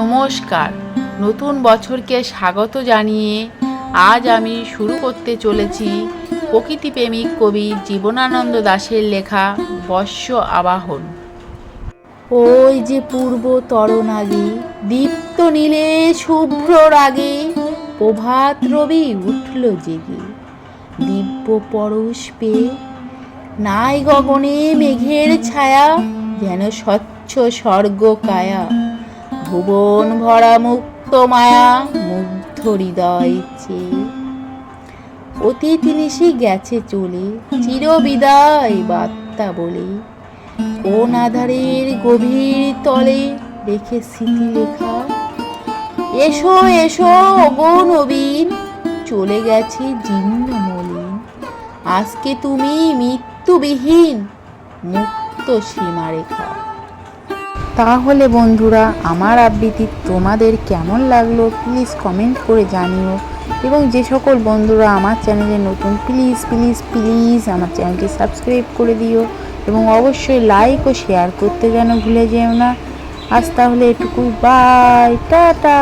নমস্কার। নতুন বছরকে স্বাগত জানিয়ে আজ আমি শুরু করতে চলেছি প্রকৃতিপ্রেমিক কবি জীবনানন্দ দাশের লেখা বর্ষ আবাহন। ওই যে পূর্ব তরণাগে দীপ্ত নীলে শুভ্র রাগে, প্রভাত রবি উঠল জেগে। দিব্য পরশ পেয়ে নাই গগনে মেঘের ছায়া, যেন স্বচ্ছ স্বর্গ কায়া। ভুবন ভরা মুক্ত মায়া মুগ্ধ হৃদয় চেয়ে অতীত নিশি গেছে চলে, চিরবিদায় বার্তা বলে। কোন আধারের গভীর তলে রেখে স্মৃতি লেখা? এসো এসো গো নবীন, চলে গেছে জীর্ণ মলিন আজকে তুমি মৃত্যুবিহীন মুক্ত সীমারেখা। তাহলে বন্ধুরা, আমার আবৃত্তি তোমাদের কেমন লাগল প্লিজ কমেন্ট করে জানিও। এবং যে সকল বন্ধুরা আমার চ্যানেলে নতুন প্লিজ প্লিজ প্লিজ আমার চ্যানেলটি সাবস্ক্রাইব করে দিও এবং অবশ্যই লাইক ও শেয়ার করতে যেন ভুলে যেও না। আজ তাহলে এটুকুই। Bye tata.